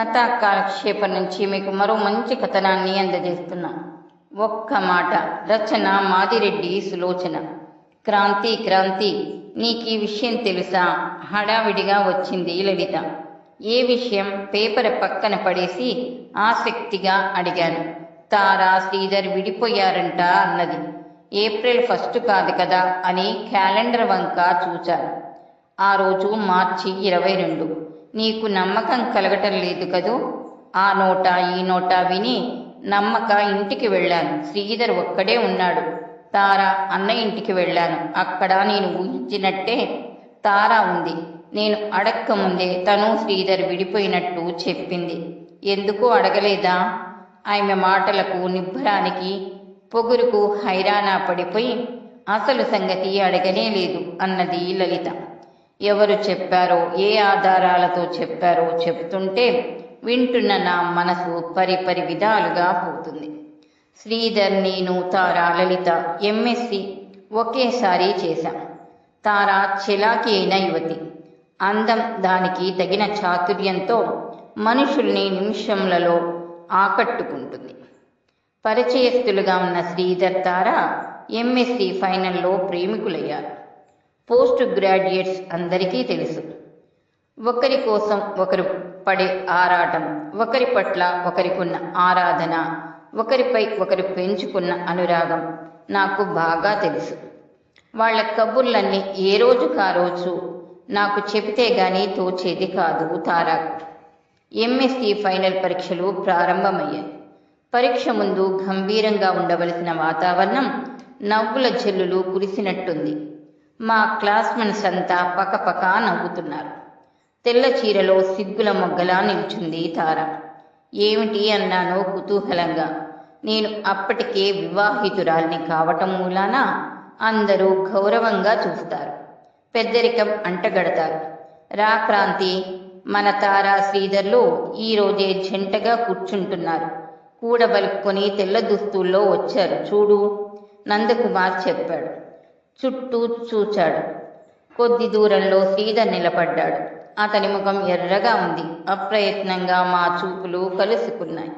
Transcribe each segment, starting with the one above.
కథా కాలక్షేపం నుంచి మీకు మరో మంచి కథనాన్ని అందజేస్తున్నాం. ఒక్క మాట రచన మాదిరెడ్డి సులోచన. క్రాంతి క్రాంతి నీకు ఈ విషయం తెలుసా? హడావిడిగా వచ్చింది లలిత. ఏ విషయం? పేపర్ పక్కన పడేసి ఆసక్తిగా అడిగాను. తారా శ్రీధర్ విడిపోయారంట అన్నది. ఏప్రిల్ ఫస్ట్ కాదు కదా అని క్యాలెండర్ వంక చూచాను. ఆ రోజు మార్చి ఇరవై రెండు. నీకు నమ్మకం కలగటం లేదు కదూ? ఆ నోట ఈ నోట విని నమ్మక ఇంటికి వెళ్ళాను. శ్రీధర్ ఒక్కడే ఉన్నాడు. తారా అన్న ఇంటికి వెళ్ళాను. అక్కడ నేను ఊహించినట్టే తారా ఉంది. నేను అడక్క ముందే తను శ్రీధర్ విడిపోయినట్టు చెప్పింది. ఎందుకు అడగలేదా? ఆమె మాటలకు నిబ్బరానికి పొగురుకు హైరానా పడిపోయి అసలు సంగతి అడగనే లేదు అన్నది లలిత. ఎవరు చెప్పారో ఏ ఆధారాలతో చెప్పారో చెప్తుంటే వింటున్న నా మనసు పరిపరి విధాలుగా పోతుంది. శ్రీధర్ నేను తారా లలిత ఎంఎస్సి ఒకేసారి చేశాం. తారా చిలాకి అయిన యువతి. అందం దానికి తగిన చాతుర్యంతో మనుషుల్ని నిమిషంలలో ఆకట్టుకుంటుంది. పరిచయస్తులుగా ఉన్న శ్రీధర్ తార ఎంఎస్సి ఫైనల్లో ప్రేమికులయ్యారు. పోస్ట్ గ్రాడ్యుయేట్స్ అందరికీ తెలుసు. ఒకరి కోసం ఒకరు పడే ఆరాటం ఒకరి పట్ల ఒకరికున్న ఆరాధన ఒకరిపై ఒకరు పెంచుకున్న అనురాగం నాకు బాగా తెలుసు. వాళ్ళ కబుర్లన్నీ ఏ రోజుకు ఆ రోజు నాకు చెబితే గాని తోచేది కాదు తారాకు ఎంఎస్సి ఫైనల్ పరీక్షలు ప్రారంభమయ్యాయి. పరీక్ష ముందు గంభీరంగా ఉండవలసిన వాతావరణం నవ్వుల జల్లులు కురిసినట్టుంది. మా క్లాస్మేట్స్ అంతా పకపక నవ్వుతున్నారు. తెల్ల చీరలో సిగ్గుల మొగ్గలా నిల్చుంది తార. ఏమిటి అన్నానో కుతూహలంగా. నేను అప్పటికే వివాహితురాల్ని కావటం మూలాన? అందరూ గౌరవంగా చూస్తారు. పెద్దరికం అంటగడతారు. రా క్రాంతి మన తారా శ్రీధర్లు ఈరోజే జంటగా కూర్చుంటున్నారు. కూడబలుక్కొని తెల్ల దుస్తుల్లో వచ్చారు. చూడు నందకుమార్ చెప్పాడు. చుట్టూ చూచాడు. కొద్ది దూరంలో శ్రీధర్ నిలబడ్డాడు. అతని ముఖం ఎర్రగా ఉంది. అప్రయత్నంగా మా చూపులు కలుసుకున్నాయి.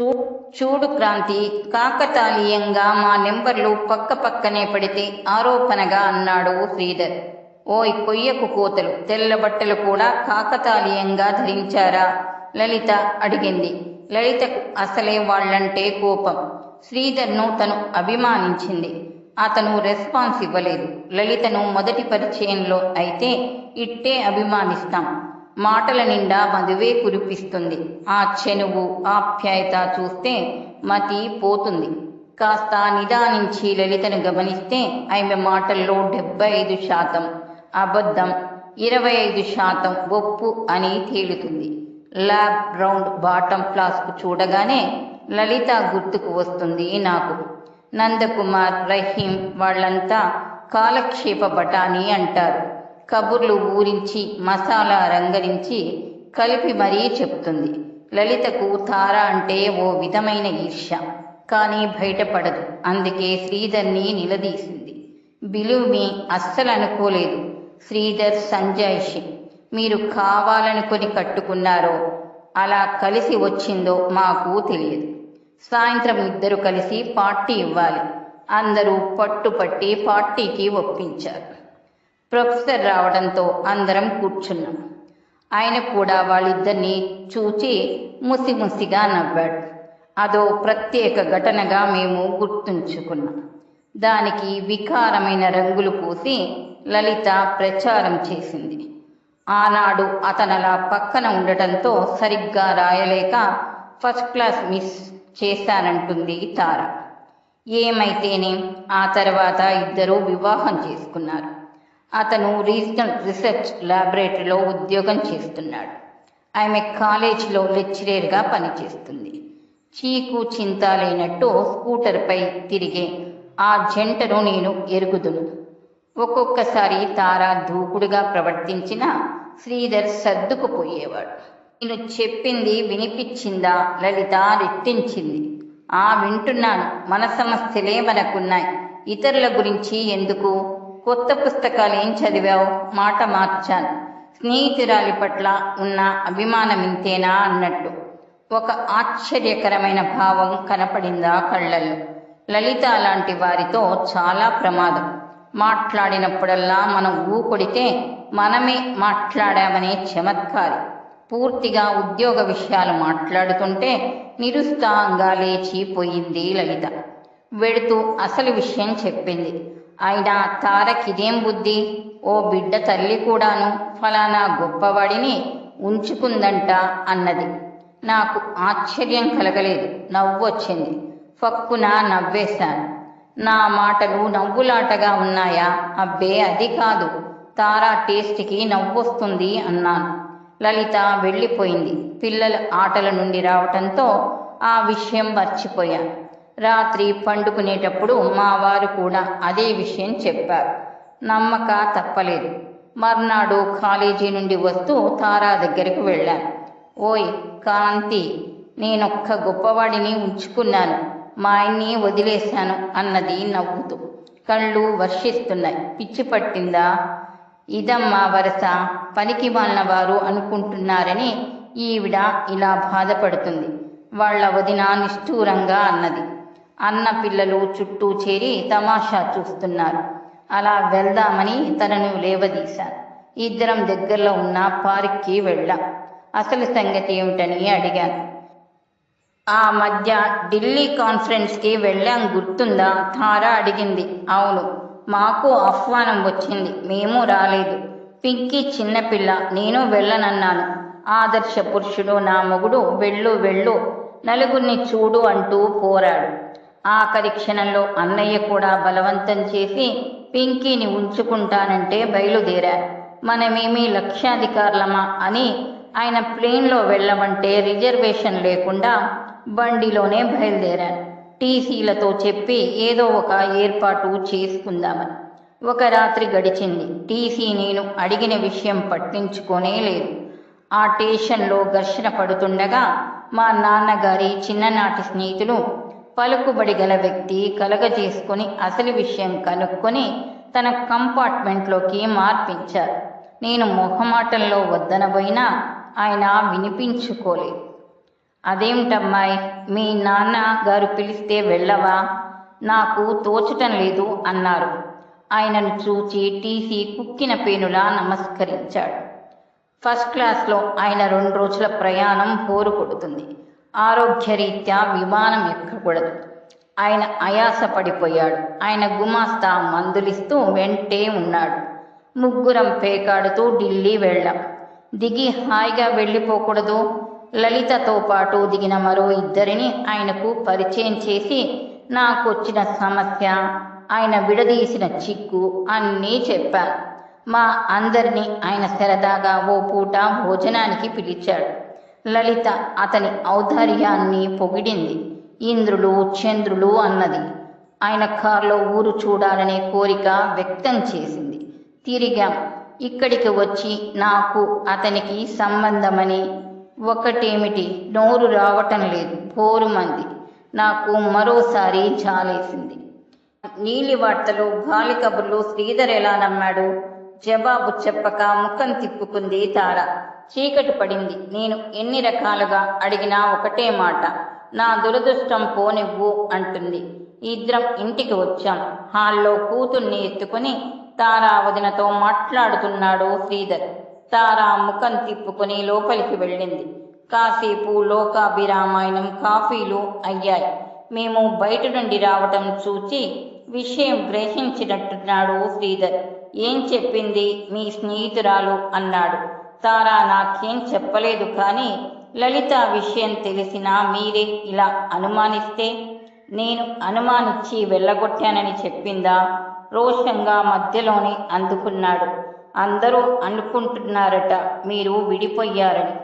చూ చూడు క్రాంతి కాకతాళీయంగా మా నెంబర్లు పక్క పక్కనే పడితే ఆరోపణగా అన్నాడు శ్రీధర్. ఓయ్ కొయ్యకు కోతలు తెల్ల బట్టలు కూడా కాకతాళీయంగా ధరించారా? లలిత అడిగింది. లలితకు అసలే వాళ్ళంటే కోపం. శ్రీధర్ను తను అభిమానించింది. అతను రెస్పాన్స్ ఇవ్వలేదు. లలితను మొదటి పరిచయంలో అయితే ఇట్టే అభిమానిస్తాం. మాటల నిండా మధువే కురిపిస్తుంది. ఆ చెనువు ఆప్యాయత చూస్తే మతి పోతుంది. కాస్త నిదానించి లలితను గమనిస్తే ఆమె మాటల్లో డెబ్బై ఐదు శాతం అబద్ధం ఇరవై ఐదు శాతం ఒప్పు అని తేలుతుంది. ల్యాబ్ రౌండ్ బాటం ఫ్లాస్క్ చూడగానే లలిత గుర్తుకు వస్తుంది నాకు. నందకుమార్ రహీం వాళ్ళంతా కాలక్షేప బఠానీ అంటారు. కబుర్లు ఊరించి మసాలా రంగరించి కలిపి మరీ చెప్తుంది. లలితకు తార అంటే ఓ విధమైన ఈర్ష్య. కానీ బయటపడదు. అందుకే శ్రీధర్ని నిలదీసింది. బిలువ్ని అస్సలు అనుకోలేదు. శ్రీధర్ సంజాయిషి. మీరు కావాలనుకొని కట్టుకున్నారో అలా కలిసి వచ్చిందో మాకు తెలియదు. సాయంత్రం ఇద్దరు కలిసి పార్టీ ఇవ్వాలి. అందరూ పట్టుపట్టి పార్టీకి ఒప్పించారు. ప్రొఫెసర్ రావడంతో అందరం కూర్చున్నాం. ఆయన కూడా వాళ్ళిద్దరినీ చూచి ముసిముసిగా నవ్వాడు. అదో ప్రత్యేక ఘటనగా మేము గుర్తుంచుకున్నాం. దానికి వికారమైన రంగులు పూసి లలిత ప్రచారం చేసింది. ఆనాడు అతనలా పక్కన ఉండటంతో సరిగ్గా రాయలేక ఫస్ట్ క్లాస్ మిస్ చేస్తానంటుంది తార. ఏమైతేనే ఆ తర్వాత ఇద్దరూ వివాహం చేసుకున్నారు. అతను రీజనల్ రీసెర్చ్ ల్యాబొరేటరీలో ఉద్యోగం చేస్తున్నాడు. ఆమె కాలేజీలో లెక్చరర్గా పనిచేస్తుంది. చీకు చింత లేనట్టు స్కూటర్పై తిరిగే ఆ జంటను నేను ఎరుగుదును. ఒక్కొక్కసారి తారా దూకుడుగా ప్రవర్తించిన శ్రీధర్ సర్దుకుపోయేవాడు. నేను చెప్పింది వినిపించిందా? లలిత రెట్టించింది. ఆ వింటున్నాను. మన సమస్యలే మనకున్నాయి ఇతరుల గురించి ఎందుకు? కొత్త పుస్తకాలు ఏం చదివావు? మాట మార్చాను. స్నేహితురాలి పట్ల ఉన్న అభిమానం ఇంతేనా అన్నట్టు. ఒక ఆశ్చర్యకరమైన భావం కనపడిందా కళ్ళల్లో. లలిత లాంటి వారితో చాలా ప్రమాదం. మాట్లాడినప్పుడల్లా మనం ఊకొడితే మనమే మాట్లాడామనే చమత్కారి. పూర్తిగా ఉద్యోగ విషయాలు మాట్లాడుతుంటే నిరుత్సాహంగా లేచిపోయింది లలిత. వెడుతూ అసలు విషయం చెప్పింది. అయినా తారకిదేం బుద్ధి? ఓ బిడ్డ తల్లి కూడాను ఫలానా గొప్పవాడిని ఉంచుకుందంట అన్నది. నాకు ఆశ్చర్యం కలగలేదు. నవ్వు వచ్చింది. ఫక్కున నవ్వేశాను. నా మాటలు నవ్వులాటగా ఉన్నాయా? అబ్బే అది కాదు. తారా టేస్ట్కి నవ్వొస్తుంది అన్నాను. లలిత వెళ్ళిపోయింది. పిల్లల ఆటల నుండి రావటంతో ఆ విషయం మర్చిపోయాను రాత్రి పండుకునేటప్పుడు మా వారు కూడా అదే విషయం చెప్పారు. నమ్మక తప్పలేదు. మర్నాడు కాలేజీ నుండి వస్తూ తారా దగ్గరకు వెళ్ళాను ఓయ్ కాంతి నేనొక్క గొప్పవాడిని ఉంచుకున్నాను. మా ఆయన్ని వదిలేశాను అన్నది నవ్వుతూ. కళ్ళు వర్షిస్తున్నాయి. పిచ్చి పట్టిందా? ఇదమ్మా వరస పనికి వాళ్ళ వారు అనుకుంటున్నారని ఈవిడ ఇలా బాధపడుతుంది. వాళ్ళ వదిన నిష్ఠూరంగా అన్నది. అన్న పిల్లలు చుట్టూ చేరి తమాషా చూస్తున్నారు. అలా వెళ్దామని తనను లేవదీశాను ఇద్దరం దగ్గరలో ఉన్న పార్క్కి వెళ్ళాం. అసలు సంగతి ఏమిటని అడిగాను. ఆ మధ్య ఢిల్లీ కాన్ఫరెన్స్కి వెళ్ళాం గుర్తుందా? తారా అడిగింది. అవును. మాకు ఆహ్వానం వచ్చింది. మేము రాలేదు. పింకీ చిన్నపిల్ల నేను వెళ్ళనన్నాను. ఆదర్శ పురుషుడు నా మొగుడు వెళ్ళు వెళ్ళు నలుగురిని చూడు అంటూ పోరాడు. ఆఖరి క్షణంలో అన్నయ్య కూడా బలవంతం చేసి పింకీని ఉంచుకుంటానంటే బయలుదేరారు మనమేమీ లక్ష్యాధికారులమా అని ఆయన ప్లేన్లో వెళ్ళమంటే రిజర్వేషన్ లేకుండా బండిలోనే బయలుదేరాను. టీసీలతో చెప్పి ఏదో ఒక ఏర్పాటు చేసుకుందామని. ఒక రాత్రి గడిచింది. టీసీ నేను అడిగిన విషయం పట్టించుకోనే లేదు. ఆ స్టేషన్లో ఘర్షణ పడుతుండగా మా నాన్నగారి చిన్ననాటి స్నేహితులు పలుకుబడి గల వ్యక్తి కలగజేసుకుని అసలు విషయం కనుక్కొని తన కంపార్ట్మెంట్లోకి మార్పించారు. నేను మొహమాటంలో వద్దనబోయినా ఆయన వినిపించుకోలేదు. అదేమిటమ్మాయి? మీ నాన్న గారు పిలిస్తే వెళ్ళవా? నాకు తోచటం లేదు అన్నారు. ఆయనను చూచి టీసీ కుక్కిన పేనులా నమస్కరించాడు. ఫస్ట్ క్లాస్లో ఆయన రెండు రోజుల ప్రయాణం పోరు కొడుతుంది. ఆరోగ్యరీత్యా విమానం ఎక్కకూడదు. ఆయన ఆయాస పడిపోయాడు ఆయన గుమాస్తా మందులిస్తూ వెంటే ఉన్నాడు. ముగ్గురం పేకాడుతూ ఢిల్లీ వెళ్ళాం. దిగి హాయిగా వెళ్ళిపోకూడదు. లలితతో పాటు దిగిన మరో ఇద్దరిని ఆయనకు పరిచయం చేసి నాకు వచ్చిన సమస్య ఆయన విడదీసిన చిక్కు అన్నీ చెప్పాను మా అందరినీ ఆయన సరదాగా ఓ పూట భోజనానికి పిలిచాడు. లలిత అతని ఔదార్యాన్ని పొగిడింది. ఇంద్రులు చంద్రులు అన్నది. ఆయన కారులో ఊరు చూడాలనే కోరిక వ్యక్తం చేసింది. తిరిగాం. ఇక్కడికి వచ్చి నాకు అతనికి సంబంధమని ఒకటేమిటి నోరు రావటం లేదు. పోరుమంది నాకు మరోసారి జాలేసింది. నీలి వార్తలు గాలి కబుర్లు శ్రీధర్ ఎలా నమ్మాడు? జవాబు చెప్పక ముఖం తిప్పుకుంది తార. చీకటి పడింది. నేను ఎన్ని రకాలుగా అడిగినా ఒకటే మాట. నా దురదృష్టం పోనివ్వు అంటుంది. ఇద్దరం ఇంటికి వచ్చాం. హాల్లో కూతుర్ని ఎత్తుకుని తారా వదినతో మాట్లాడుతున్నాడు శ్రీధర్. తారా ముఖం తిప్పుకొని లోపలికి వెళ్ళింది. కాసేపు లోకాభిరామాయణం కాఫీలు అయ్యాయి. మేము బయట నుండి రావటం చూచి విషయం గ్రహించినట్టున్నాడు శ్రీధర్. ఏం చెప్పింది? మీ స్నేహితురాలు అన్నాడు. తారా నాకేం చెప్పలేదు కానీ లలిత విషయం తెలిసినా మీరే ఇలా అనుమానిస్తే నేను అనుమానించి వెళ్ళగొట్టానని చెప్పిందా? రోషంగా మధ్యలోనే అందుకున్నాడు. అందరూ అనుకుంటున్నారట మీరు విడిపోయారని.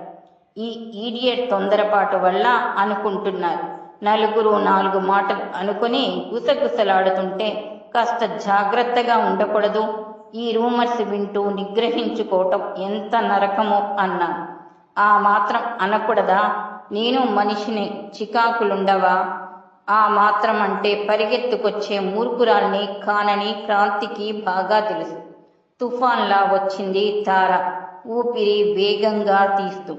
ఈ ఈడియట్ తొందరపాటు వల్ల అనుకుంటున్నారు. నలుగురు నాలుగు మాటలు అనుకుని గుసగుసలాడుతుంటే కాస్త జాగ్రత్తగా ఉండకూడదు. ఈ రూమర్స్ వింటూ నిగ్రహించుకోవటం ఎంత నరకమో అన్నాను ఆ మాత్రం అనకూడదా? నేను మనిషిని చికాకులుండవా? ఆ మాత్రం అంటే పరిగెత్తుకొచ్చే మూర్ఖురాల్ని కానని క్రాంతికి బాగా తెలుసు. తుఫాన్లా వచ్చింది తార. ఊపిరి వేగంగా తీస్తూ.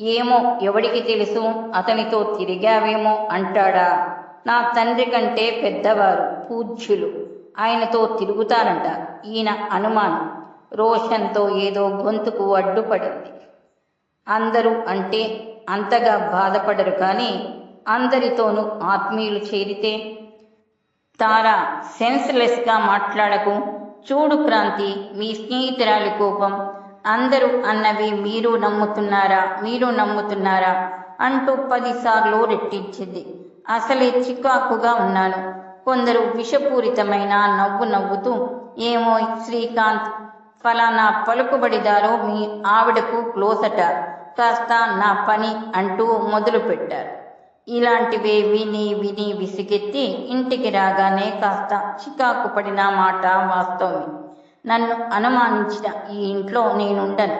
ఏమో ఎవడికి తెలుసు? అతనితో తిరిగావేమో అంటాడా? నా తండ్రి కంటే పెద్దవారు పూజ్యులు. ఆయనతో తిరుగుతానంట. ఈయన అనుమానం. రోషన్తో ఏదో గొంతుకు అడ్డుపడింది. అందరూ అంటే అంతగా బాధపడరు కానీ అందరితోనూ ఆత్మీయులు చేరితే తారా సెన్స్లెస్గా మాట్లాడకు. చూడు క్రాంతి మీ స్నేహితురాలి కోపం. అందరూ అన్నవి మీరు నమ్ముతున్నారా మీరు నమ్ముతున్నారా అంటూ పదిసార్లు రెట్టించింది. అసలే చికాకుగా ఉన్నాను. కొందరు విషపూరితమైన నవ్వు నవ్వుతూ ఏమో శ్రీకాంత్ ఫలానా పలుకుబడిదారు మీ ఆవిడకు క్లోజట కాస్త నా పని అంటూ మొదలుపెట్టారు. పెట్టారు ఇలాంటివే విని విని విసిగెత్తి ఇంటికి రాగానే కాస్త చికాకు పడిన మాట వాస్తవమే. నన్ను అనుమానించిన ఈ ఇంట్లో నేనుండను.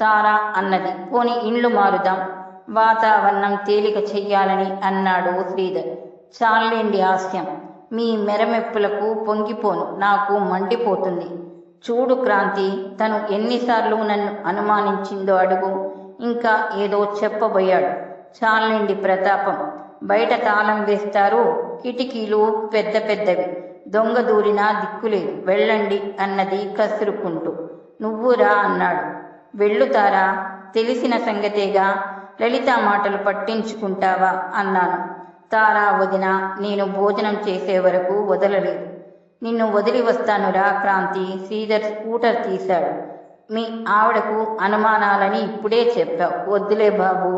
తారా అన్నది. పోని ఇండ్లు మారుదాం. వాతావరణం తేలిక చెయ్యాలని అన్నాడు శ్రీధర్. చాలండి హాస్యం మీ మెరమెప్పులకు పొంగిపోను. నాకు మండిపోతుంది. చూడు క్రాంతి తను ఎన్నిసార్లు నన్ను అనుమానించిందో అడుగు. ఇంకా ఏదో చెప్పబోయాడు. చాలండి ప్రతాపం. బయట తాళం వేస్తారు. కిటికీలు పెద్ద పెద్దవి. దొంగ దూరినా దిక్కులేదు వెళ్ళండి అన్నది కసురుకుంటూ. నువ్వురా అన్నాడు. వెళ్ళుతారా? తెలిసిన సంగతేగా. లలిత మాటలు పట్టించుకుంటావా? అన్నాను. తారా వదిన నేను భోజనం చేసే వరకు వదలలేదు. నిన్ను వదిలి వస్తానురా క్రాంతి శ్రీధర్ స్కూటర్ తీశాడు. మీ ఆవిడకు అనుమానాలని ఇప్పుడే చెప్పావు. వద్దులే బాబు.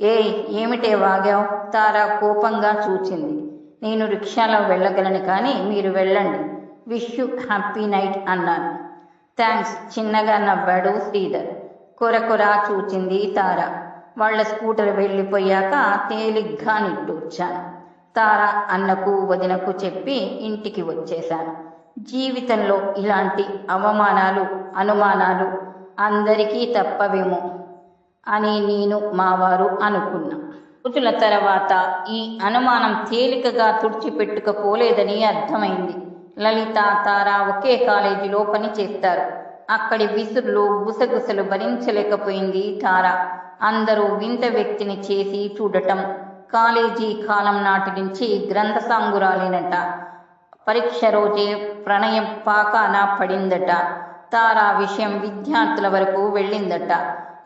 ఏ ఏమిటే వాగావు? తారా కోపంగా చూచింది. నేను రిక్షాలో వెళ్ళగలను కానీ మీరు వెళ్ళండి. విష్ యూ హ్యాపీ నైట్ అన్నాను. థ్యాంక్స్ చిన్నగా నవ్వాడు శ్రీధర్. కొరకొరా చూచింది తార. వాళ్ళ స్కూటర్ వెళ్ళిపోయాక తేలిగ్గా నిట్టూర్చాను. తార అన్నకు వదినకు చెప్పి ఇంటికి వచ్చేశాను. జీవితంలో ఇలాంటి అవమానాలు అనుమానాలు అందరికీ తప్పవేమో. అని నేను మావారు అనుకున్నా. రోజుల తర్వాత ఈ అనుమానం తేలికగా తుడిచిపెట్టుకపోలేదని అర్థమైంది. లలిత తార ఒకే కాలేజీలో పనిచేస్తారు అక్కడి విసురులు గుసగుసలు భరించలేకపోయింది తార. అందరూ వింత వ్యక్తిని చేసి చూడటం. కాలేజీ కాలం నాటి నుంచి గ్రంథసాంగురాలేనట. పరీక్ష రోజే ప్రణయం పాకాన పడిందట. తారా విషయం విద్యార్థుల వరకు వెళ్ళిందట.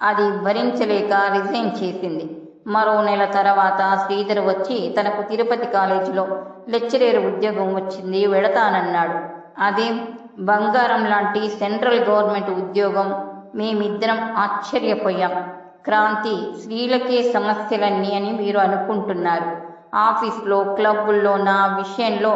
అది భరించలేక రిజైన్ చేసింది. మరో నెల తర్వాత శ్రీధర్ వచ్చి తనకు తిరుపతి కాలేజీలో లెక్చరర్ ఉద్యోగం వచ్చింది వెడతానన్నాడు అదే బంగారం లాంటి సెంట్రల్ గవర్నమెంట్ ఉద్యోగం మేమిద్దరం ఆశ్చర్యపోయాం. క్రాంతి స్త్రీలకే సమస్యలన్నీ అని మీరు అనుకుంటున్నారు. ఆఫీస్లో క్లబ్బుల్లో నా విషయంలో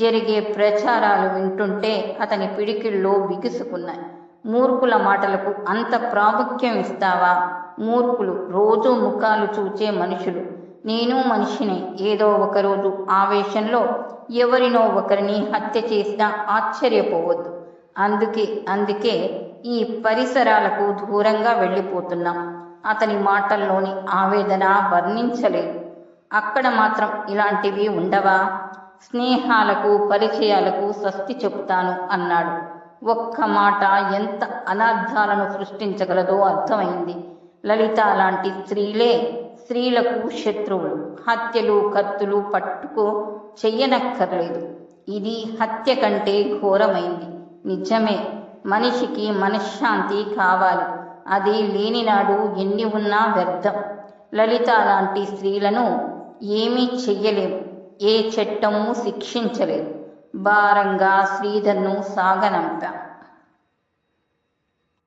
జరిగే ప్రచారాలు వింటుంటే అతని పిడికిళ్ళు బిగుసుకున్నాయి మూర్ఖుల మాటలకు అంత ప్రాముఖ్యం ఇస్తావా? మూర్ఖులు రోజు ముఖాలు చూచే మనుషులు. నేను మనిషిని ఏదో ఒకరోజు ఆవేశంలో ఎవరినో ఒకరిని హత్య చేసినా ఆశ్చర్యపోవద్దు. అందుకే అందుకే ఈ పరిసరాలకు దూరంగా వెళ్ళిపోతున్నాం. అతని మాటల్లోని ఆవేదన వర్ణించలేదు. అక్కడ మాత్రం ఇలాంటివి ఉండవా? స్నేహాలకు పరిచయాలకు స్వస్తి చెప్తాను అన్నాడు. ఒక్క మాట ఎంత అనర్థాలను సృష్టించగలదో అర్థమైంది. లలిత లాంటి స్త్రీలే స్త్రీలకు శత్రువులు. హత్యలు కత్తులు పట్టుకో చెయ్యనక్కర్లేదు. ఇది హత్య కంటే ఘోరమైంది. నిజమే మనిషికి మనశ్శాంతి కావాలి. అది లేనినాడు ఎన్ని ఉన్నా వ్యర్థం. లలిత లాంటి స్త్రీలను ఏమీ చెయ్యలేము. ఏ చట్టము శిక్షించలేదు. बारंगा श्रीधनु सागनम्प